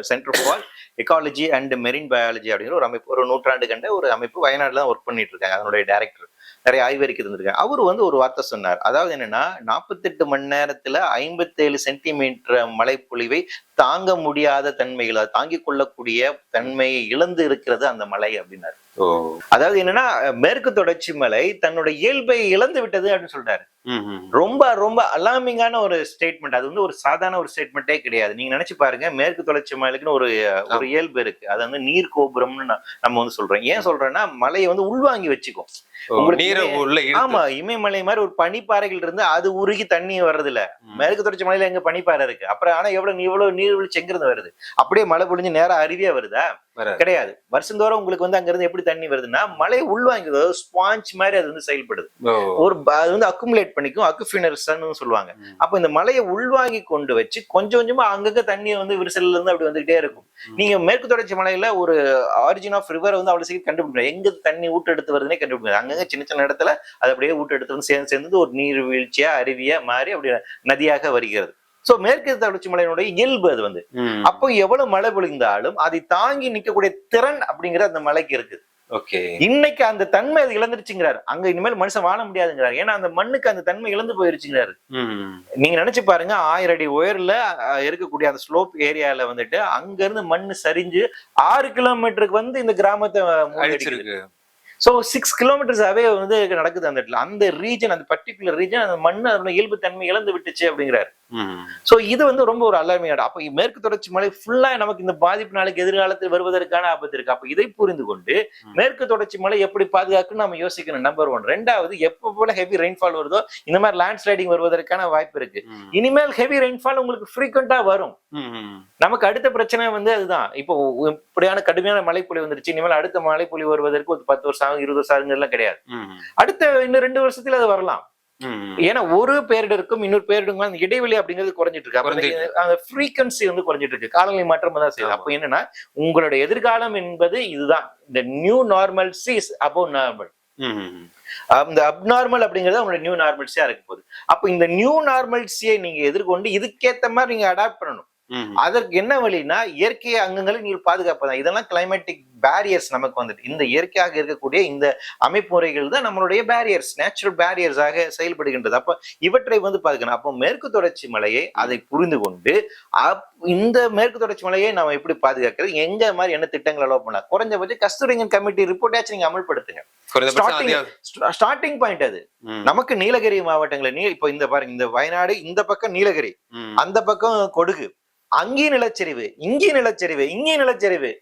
Speaker 2: centre for ecology and marine biology அப்படிங்கிற ஒரு அமைப்பு ஒரு நூற்றாண்டு கண்ட ஒரு அமைப்பு வயநாடுல ஒர்க் பண்ணிட்டு இருக்காங்க அதனுடைய டைரக்டர் நிறைய ஆய்வறிக்கை இருந்திருக்காங்க அவர் வந்து ஒரு வார்த்தை சொன்னார். அதாவது என்னன்னா நாற்பத்தெட்டு மணி நேரத்துல ஐம்பத்தேழு சென்டிமீட்டர் மழைப்பொழிவை தாங்க முடியாத தன்மைகள் அதை தாங்கிக் கொள்ளக்கூடிய தன்மையை இழந்து இருக்கிறது அந்த மலை அப்படின்னாரு. அதாவது என்னன்னா மேற்கு தொடர்ச்சி மலை தன்னுடைய இயல்பை இழந்து விட்டது அப்படின்னு சொல்றாரு. ரொம்ப ரொம்ப அலாமிங்கான ஒரு ஸ்டேட்மெண்ட் அது வந்து ஒரு சாதாரண ஒரு ஸ்டேட்மெண்ட்டே கிடையாது. நீங்க நினைச்சு பாருங்க மேற்கு தொடர்ச்சி மலைக்குன்னு ஒரு ஒரு இயல்பு இருக்கு. அது வந்து நீர் கோபுரம்னு நம்ம வந்து சொல்றோம். ஏன் சொல்றேன்னா மலையை வந்து உள்வாங்கி வச்சுக்கும். உங்களுக்கு
Speaker 1: நீரை
Speaker 2: ஆமா இமயமலை மாதிரி ஒரு பனிப்பாறைகள் இருந்து அது உருகி தண்ணி வர்றது இல்ல. மேற்கு தொடர்ச்சி மலையில எங்க பனிப்பாறை இருக்கு? அப்புறம் ஆனா எவ்வளவு இவ்வளவு நீர்வீழ்ச்சி எங்கிருந்து வருது? அப்படியே மழை பொழிஞ்சு நேரா அருவியா வருதா. கிடையாது. வருஷந்தோறும் உங்களுக்கு வந்து அங்க இருந்து எப்படி தண்ணி வருதுன்னா மழை உள்வாங்கி ஸ்பாஞ்ச் மாதிரி அது வந்து செயல்படுது. ஒரு அது வந்து அக்குமுலேட் பண்ணிக்கும் அக்குஃபினர்ஸ்னு சொல்லுவாங்க. அப்ப இந்த மலையை உள்வாங்கி கொண்டு வச்சு கொஞ்சம் கொஞ்சமா அங்கங்க தண்ணி வந்து விரிசல்ல இருந்து அப்படி வந்துகிட்டே இருக்கும். நீங்க மேற்கு தொடர்ச்சி மலையில ஒரு ஆரிஜின் ஆஃப் ரிவர் வந்து அவ்வளவு சீக்கிரம் கண்டுபிடிக்கணும் எங்க தண்ணி ஊட்டு எடுத்து வருதுன்னே கண்டுபிடிக்கணும் அங்கங்க சின்ன சின்ன இடத்துல அது அப்படியே ஊட்டு எடுத்து வந்து சேர்ந்து சேர்ந்து ஒரு நீர் வீழ்ச்சியா அருவியா மாறி அப்படி நதியாக வருகிறது. சோ மேற்கு தொடர்ச்சி மலையினுடைய இயல்பு அது வந்து. அப்போ எவ்வளவு மழை பொழிந்தாலும் அதை தாங்கி நிக்கக்கூடிய திறன் அப்படிங்கிற அந்த மலைக்கு இருக்கு
Speaker 1: ஓகே.
Speaker 2: இன்னைக்கு அந்த தன்மை அது இழந்துருச்சுங்கிறாரு. அங்க இனிமேல் மனுஷன் வாழ முடியாதுங்கிறாரு. ஏன்னா அந்த மண்ணுக்கு அந்த தன்மை இழந்து போயிருச்சுங்கிறாரு. நீங்க நினைச்சு பாருங்க ஆயிரம் அடி உயர்ல இருக்கக்கூடிய அந்த ஸ்லோப் ஏரியால வந்துட்டு அங்க இருந்து மண்ணு சரிஞ்சு ஆறு கிலோமீட்டருக்கு வந்து இந்த கிராமத்தை
Speaker 1: அழிச்சிருக்கு.
Speaker 2: சோ சிக்ஸ் கிலோமீட்டர்ஸ் அவே வந்து நடக்குது அந்த இடத்துல. அந்த ரீஜன் அந்த பர்டிகுலர் ரீஜன் அந்த மண்ணு அதோட இயல்பு தன்மை இழந்து விட்டுச்சு அப்படிங்கிறாரு. சோ இது வந்து ரொம்ப ஒரு அலர்மியான அப்ப மேற்கு தொடர்ச்சி மலை ஃபுல்லா நமக்கு இந்த பாதிப்பு நாளைக்கு எதிர்காலத்தில் வருவதற்கான ஆபத்து இருக்கு அப்ப இதை புரிந்து கொண்டு. மேற்கு தொடர்ச்சி மலை எப்படி பாதுகாக்கணும் நம்ம யோசிக்கணும் நம்பர் ஒன் ரெண்டாவது எப்ப போல ஹெவி ரெயின்ஃபால் வருதோ இந்த மாதிரி லேண்ட் ஸ்லைடிங் வருவதற்கான வாய்ப்பு இருக்கு. இனிமேல் ஹெவி ரெயின்ஃபால் உங்களுக்கு ஃப்ரீக்வெண்டா வரும். நமக்கு அடுத்த பிரச்சனை வந்து அதுதான் இப்போ இப்படியான கடுமையான மழைப்பொழி வந்துருச்சு இனிமேல் அடுத்த மழைப்பொழி வருவதற்கு ஒரு பத்து வருஷம் ஆகும் இருபது வருஷம் ஆகுங்க எல்லாம் கிடையாது. அடுத்த இன்னும் ரெண்டு வருஷத்துல அது வரலாம். ஏன்னா ஒரு பேரிடருக்கும் இன்னொரு பேரிடருக்கும் அந்த இடைவெளி அப்படிங்கிறது குறைஞ்சிட்டு இருக்கு. அந்த- ஃப்ரீக்வன்சி வந்து குறைஞ்சிட்டு இருக்கு. காலநிலை மாற்றம் தான் செய்யுது. அப்போ என்னன்னா உங்களோட எதிர்காலம் என்பது இதுதான். இந்த நியூ நார்மல் சீஸ் அபோ நார்மல். அந்த அப்நார்மல் அப்படிங்கிறது உங்களோட நியூ நார்மல்சியா இருக்க போகுது. அப்போ இந்த நியூ நார்மல்சியை நீங்க எதிர்கொண்டு இதுக்கேத்த மாதிரி நீங்க அடாப்ட் பண்ணணும். அதற்கு என்ன வழினா இயற்கை அங்கங்களை நீங்கள் பாதுகாப்பதான் இதெல்லாம் கிளைமேட்டிக் பேரியர்ஸ் நமக்கு வந்துட்டு. இந்த இயற்கையாக இருக்கக்கூடிய இந்த அமைப்பு முறைகள் தான் நம்மளுடைய பேரியர்ஸ் நேச்சுரல் பேரியர்ஸாக செயல்படுகின்றது. அப்ப இவற்றை வந்து பாதுகாக்கணும் அப்போ மேற்கு தொடர்ச்சி மலையை அதை புரிந்து கொண்டு இந்த மேற்கு தொடர்ச்சி மலையை நாம எப்படி பாதுகாக்கிறது? எங்க மாதிரி என்ன திட்டங்கள் அலோவ் பண்ணலாம்? குறைஞ்சபட்சம் கஸ்தூரிங்கன் கமிட்டி ரிப்போர்ட்டாச்சும் நீங்க அமல்படுத்துங்க. ஸ்டார்டிங் பாயிண்ட் அது. நமக்கு நீலகிரி மாவட்டங்களை நீ இப்போ இந்த பாருங்க இந்த வயநாடு இந்த பக்கம் நீலகிரி. அந்த பக்கம் கொடுகு. அங்கேயும் நிலச்சரிவு இங்கேயும் நிலச்சரிவு இங்கேயும் நிலச்சரிவு.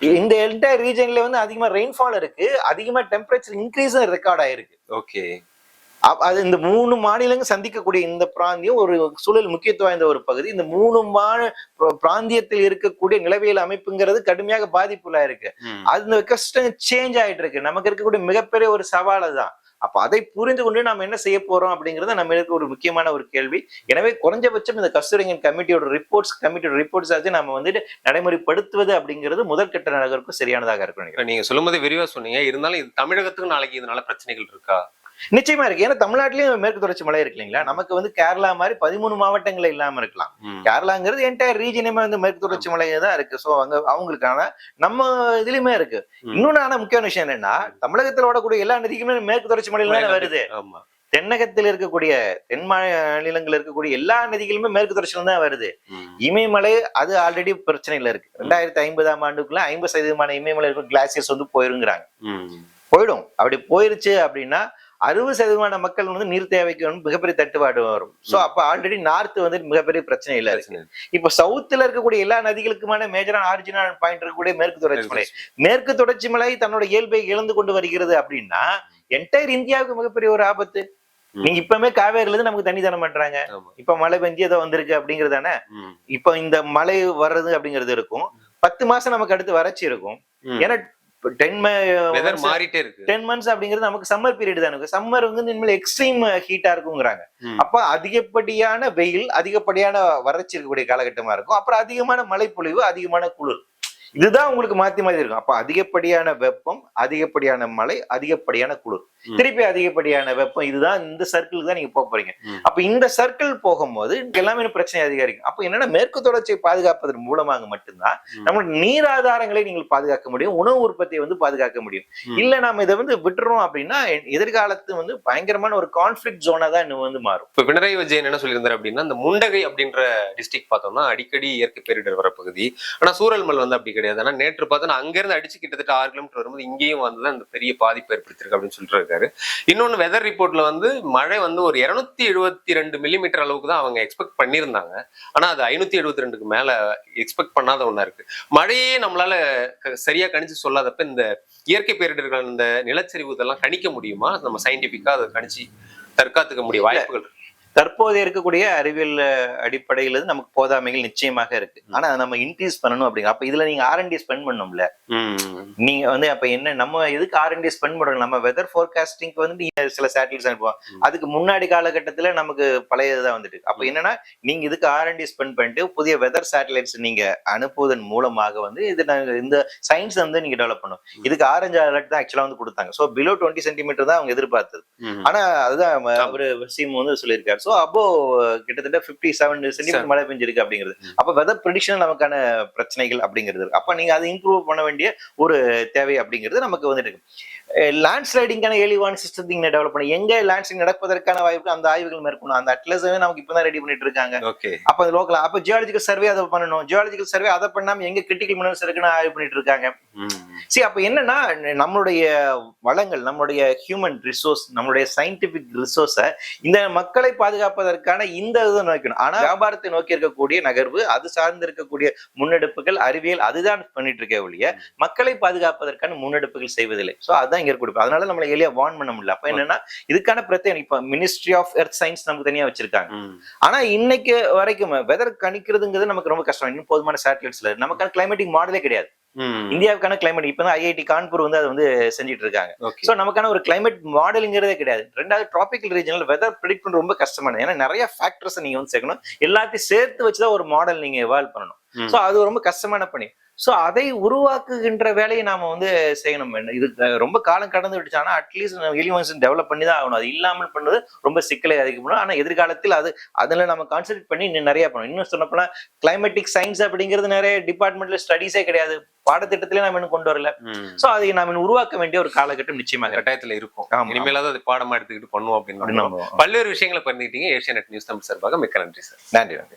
Speaker 2: இந்த என்டையர் ரீஜன்ல வந்து அதிகமா ரெயின்ஃபால் இருக்கு. அதிகமா டெம்பரேச்சர் இன்க்ரீஸ் ரெக்கார்ட் ஆயிருக்கு.
Speaker 1: ஓகே.
Speaker 2: அது இந்த மூணு மாநிலங்கள் சந்திக்கக்கூடிய இந்த பிராந்தியம் ஒரு சூழல் முக்கியத்துவம் வாய்ந்த ஒரு பகுதி. இந்த மூணு மா பிர- பிராந்தியத்தில் இருக்கக்கூடிய நிலவியல் அமைப்புங்கிறது கடுமையாக பாதிப்புல இருக்கு
Speaker 1: ம்.
Speaker 2: அந்த கஷ்டம் சேஞ்ச் ஆயிட்டு இருக்கு நமக்கு இருக்கக்கூடிய மிகப்பெரிய ஒரு சவால் அதுதான். அப்ப அதை புரிந்து கொண்டு நாம் என்ன செய்ய போறோம் அப்படிங்கறது நம்ம இருக்க ஒரு முக்கியமான ஒரு கேள்வி. எனவே குறைஞ்சபட்சம் இந்த கஸ்தூரிங்கன் கமிட்டியோட ரிப்போர்ட்ஸ் கமிட்டியோட ரிப்போர்ட்ஸ் ஆச்சு நம்ம வந்துட்டு நடைமுறைப்படுத்துவது அப்படிங்கிறது முதற்கட்ட நகருக்கும் சரியானதாக இருக்கும் நினைக்கிறேன்.
Speaker 1: நீங்க சொல்லும்போது விரிவா சொன்னீங்க. இருந்தாலும் இது தமிழகத்துக்கு நாளைக்கு இதனால பிரச்சனைகள் இருக்கா?
Speaker 2: நிச்சயமா இருக்கு. ஏன்னா தமிழ்நாட்டிலயும் மேற்கு தொடர்ச்சி மலை இருக்கு இல்லைங்களா? நமக்கு வந்து கேரளா மாதிரி பதிமூணு மாவட்டங்கள் இல்லாம இருக்கலாம். கேரளாங்கிறது என்டையர் ரீஜனுமே வந்து மேற்கு தொடர்ச்சி மலையே தான் இருக்கு. சோ அங்க அவங்களுக்கான நம்ம இதுலயுமே இருக்கு. இன்னொன்னு ஆனா முக்கியமான விஷயம் என்னன்னா தமிழகத்துல ஓடக்கூடிய எல்லா நதிக்குமே மேற்கு தொடர்ச்சி மலையில தான் வருது. தென்னகத்தில் இருக்கக்கூடிய தென் மாநிலங்கள் இருக்கக்கூடிய எல்லா நதிகளுமே மேற்கு தொடர்ச்சியில தான் வருது. இமயமலை அது ஆல்ரெடி பிரச்சனையில இருக்கு. ரெண்டாயிரத்தி ஐம்பதாம் ஆண்டுக்குள்ள ஐம்பது சதவீதமான இமயமலை இருக்க. கிளாசியர்ஸ் வந்து போயிருங்கிறாங்க. போயிடும். அப்படி போயிருச்சு அப்படின்னா அறுபது சதவீதமான மக்கள் வந்து நீர் தேவைக்கு வந்து மிகப்பெரிய தட்டுப்பாடு வரும். சோ அப்ப ஆல்ரெடி நார்த் வந்து மிகப்பெரிய பிரச்சனை இல்ல. இருக்கு இப்ப சவுத்துல இருக்கக்கூடிய எல்லா நதிகளுக்குமான மேஜரான ஆரிஜினல் பாயிண்ட் இருக்கக்கூடிய மேற்கு தொடர்ச்சி மலை. மேற்கு தொடர்ச்சி மலை. தன்னோட இயல்பை இழந்து கொண்டு வருகிறது அப்படின்னா என்டையர் இந்தியாவுக்கு மிகப்பெரிய ஒரு ஆபத்து. நீங்க இப்பவுமே காவேரில இருந்து நமக்கு தண்ணி தர மாட்டாங்க இப்ப மழை பெஞ்சு ஏதோ வந்திருக்கு அப்படிங்கிறது தானே. இப்ப இந்த மழை வர்றது அப்படிங்கிறது இருக்கும். பத்து மாசம் நமக்கு அடுத்து வறட்சி இருக்கும். ஏன்னா டென்
Speaker 1: வெதர் மாறிட்டே இருக்கு.
Speaker 2: டென் மந்த்ஸ் அப்படிங்கிறது நமக்கு சம்மர் பீரியட் தான். இருக்கு சம்மர் வந்து இனிமேல் எக்ஸ்ட்ரீம் ஹீட்டா இருக்குங்கிறாங்க. அப்ப அதிகப்படியான வெயில் அதிகப்படியான வறட்சி இருக்கக்கூடிய காலகட்டமா இருக்கும். அப்புறம் அதிகமான மழைப்பொழிவு அதிகமான குளிர். இதுதான் உங்களுக்கு மாத்தி மாத்தி இருக்கும் அப்ப அதிகப்படியான வெப்பம் அதிகப்படியான மழை அதிகப்படியான குளிர். திருப்பி அதிகப்படியான வெப்பம் இதுதான் இந்த சர்க்கிள் தான் நீங்க போக போறீங்க. அப்ப இந்த சர்க்கிள் போகும்போது எல்லாமே பிரச்சனை அதிகரிக்கும் அப்ப என்னன்னா மேற்கு தொடர்ச்சியை பாதுகாப்பதன் மூலமாக மட்டும்தான். நம்மளோட நீர் ஆதாரங்களை நீங்கள் பாதுகாக்க முடியும் உணவு உற்பத்தியை வந்து பாதுகாக்க முடியும். இல்ல நாம இதை வந்து விட்டுறோம் அப்படின்னா எதிர்காலத்து வந்து பயங்கரமான ஒரு கான்ஃபிளிக் ஜோனா தான் இன்னும் வந்து மாறும்
Speaker 1: இப்ப பினராயி விஜயன் என்ன சொல்லியிருந்தாரு அப்படின்னா இந்த முண்டகை அப்படின்ற டிஸ்ட்ரிக்ட் பார்த்தோம்னா அடிக்கடி இயற்கை பேரிடர் வர பகுதி ஆனா சூரல்மல் வந்து அப்படி கிடையாது. ஆனா நேற்று பார்த்தோன்னா அங்க இருந்து அடிச்சு கிட்டத்தட்ட ஆறு கிலோமீட்டர் வரும்போது இங்கேயும் வந்து அந்த பெரிய பாதிப்பு ஏற்படுத்திருக்கு அப்படின்னு சொல்லிட்டு இருக்காரு. இன்னொன்னு வெதர் ரிப்போர்ட்ல வந்து மழை வந்து ஒரு இருநூத்தி எழுபத்தி ரெண்டு மில்லிமீட்டர் அளவுக்கு தான் அவங்க எக்ஸ்பெக்ட் பண்ணியிருந்தாங்க. ஆனா அது ஐநூத்தி எழுபத்தி ரெண்டுக்கு மேல எக்ஸ்பெக்ட் பண்ணாத ஒண்ணா இருக்கு. மழையே நம்மளால சரியா கணிச்சு சொல்லாதப்ப இந்த இயற்கை பேரிடர்கள் இந்த நிலச்சரிவு இதெல்லாம் கணிக்க முடியுமா? நம்ம சயின்டிபிக்கா அதை கணிச்சு தற்காத்துக்க முடிய வாய்ப்புகள்.
Speaker 2: தற்போது இருக்கக்கூடிய அறிவியல் அடிப்படையில இருந்து நமக்கு போதாமைகள் நிச்சயமாக இருக்கு ஆனா நம்ம இன்க்ரீஸ் பண்ணணும் அப்படிங்க அப்ப இதுல நீங்க ஆர்என்டி ஸ்பெண்ட் பண்ணணும்ல
Speaker 1: ம்.
Speaker 2: நீங்க வந்து அப்ப என்ன நம்ம எதுக்கு ஆர்என்டி ஸ்பெண்ட் பண்றோம் நம்ம வெதர் ஃபோர்காஸ்டிங்க்கு வந்து நீங்க சில சேட்டலைட்ஸ் அனுப்புவோம். அதுக்கு முன்னாடி காலகட்டத்துல நமக்கு பழையதுதான் வந்துட்டு அப்ப. என்னன்னா நீங்க இதுக்கு ஆர்என்டி ஸ்பெண்ட் பண்ணிட்டு புதிய வெதர் சேட்டலைட்ஸ் நீங்க அனுப்புவதன் மூலமாக வந்து இது நாங்க இந்த சயின்ஸ் வந்து நீங்க டெவலப் பண்ணும். இதுக்கு ஆரஞ்சு அலர்ட் தான் ஆக்சுவலா வந்து கொடுத்தாங்க சோ பிலோ டுவெண்ட்டி சென்டிமீட்டர் தான் அவங்க எதிர்பார்த்தது. ஆனா அதுதான் ம-
Speaker 1: ஆமா.
Speaker 2: அவரு வசீம் வந்து சொல்லியிருக்காரு சோ அப்போ கிட்டத்தட்ட பிப்டி செவன் சென்டிமீட்டர் மழை பெஞ்சிருக்கு அப்படிங்கிறது. அப்ப வெதர் ப்ரிடிக்ஷன் நமக்கான பிரச்சனைகள் அப்படிங்கிறது. இருக்கு அப்ப நீங்க அதை இம்ப்ரூவ் பண்ண வேண்டிய ஒரு தேவை அப்படிங்கிறது நமக்கு வந்துட்டு இருக்கு. லேண்ட் ஸ்லைடிங்கான ஏலிவான் சிஸ்டம் நீங்க டெவலப் பண்ணி எங்க லேண்ட் ஸ்லைடிங் நடப்பதற்கான வாய்ப்பு அந்த ஆய்வுகள் மேற்கொள்ளணும். அந்த அட்லஸவே நமக்கு இப்பதான் ரெடி பண்ணிட்டு இருக்காங்க.
Speaker 1: ஓகே
Speaker 2: அப்ப அது லோக்கல் அப்ப ஜியாலஜிக்கல் சர்வே அதை பண்ணணும். ஜியாலஜிக்கல் சர்வே அதை பண்ணாம எங்க கிரிட்டிக்கல் மினரல்ஸ் இருக்குன்னு ஆய்வு பண்ணிட்டு இருக்காங்க. சரி அப்ப என்னன்னா நம்மளுடைய வளங்கள் நம்மளுடைய ஹியூமன் ரிசோர்ஸ் நம்மளுடைய சயின்டிபிக் ரிசோர்ஸை இந்த மக்களை பாதுகாப்பதற்கான இந்த இதை நோக்கணும். ஆனா வியாபாரத்தை நோக்கி இருக்கக்கூடிய நகர்வு அது சார்ந்து இருக்கக்கூடிய முன்னெடுப்புகள் அறிவியல் அதுதான் பண்ணிட்டு இருக்க ஒழிய மக்களை பாதுகாப்பதற்கான முன்னெடுப்புகள் செய்வதில்லை. சோ அதுதான் இங்க கொடுப்போம் அதனால நம்மளை எளியா வார்ன் பண்ண முடியல. அப்ப என்னன்னா இதுக்கான பிரச்சனை இப்ப மினிஸ்ட்ரி ஆஃப் எர்த் சயின்ஸ் நமக்கு தனியா வச்சிருக்காங்க. ஆனா இன்னைக்கு வரைக்கும் வெதர் கணிக்கிறதுங்கிறது நமக்கு ரொம்ப கஷ்டம். இன்னும் போதுமான சேட்டலைட்ஸ்ல நமக்கான கிளைமேட்டிக் மாடலே கிடையாது. இந்தியாவுக்கான கிளைமேட் இப்போ தான் ஐஐடி கான்பூர் வந்து அதை வந்து செஞ்சுட்டு இருக்காங்க. ஸோ நமக்கான ஒரு கிளைமேட் மாடலுங்கிறதே கிடையாது. ரெண்டாவது ட்ராபிக்கல் ரீஜனில் வெதர் ப்ரிடிக்ட் பண்ண ரொம்ப கஷ்டமானது. ஏன்னா நிறைய ஃபேக்டர்ஸ் நீங்க வந்து சேர்க்கணும். எல்லாத்தையும் சேர்த்து வச்சு தான் ஒரு மாடல் நீங்க எவால்வ் பண்ணணும். ஸோ அது ரொம்ப கஷ்டமான பணி. ஸோ அதை உருவாக்குகின்ற வேலையை நாம வந்து செய்யணும். இது ரொம்ப காலம் கடந்து விட்டுச்சு. ஆனால் அட்லீஸ்ட் எலிமெண்ட்ஸ் டெவலப் பண்ணி தான் ஆகணும். அது இல்லாமல் பண்ணுவது ரொம்ப சிக்கலை அதிகப்படும் ஆனால் எதிர்காலத்தில் அது அதில் நம்ம கான்சென்ட்ரேட் பண்ணி இன்னும் நிறைய பண்ணணும். இன்னும் சொல்லப்போனா கிளைமேட்டிக் சயின்ஸ் அப்படிங்கிறது நிறைய டிபார்ட்மெண்ட்ல ஸ்டடீஸே கிடையாது. பாடத்திட்டத்திலே நம்ம இன்னும் கொண்டு வரல. சோ அதை நாம உருவாக்க வேண்டிய ஒரு காலகட்டம் நிச்சயமாக
Speaker 1: கட்டாயத்துல இருக்கும். இனிமேலாவது அது பாடமா எடுத்துக்கிட்டு பண்ணுவோம் அப்படின்னு.
Speaker 2: நம்ம-
Speaker 1: பல்வேறு விஷயங்களை பண்ணிட்டீங்க ஏஷியா நெட் நியூஸ் தமிழ் சார்பாக மிக்க நன்றி சார்.
Speaker 2: நன்றி நன்றி.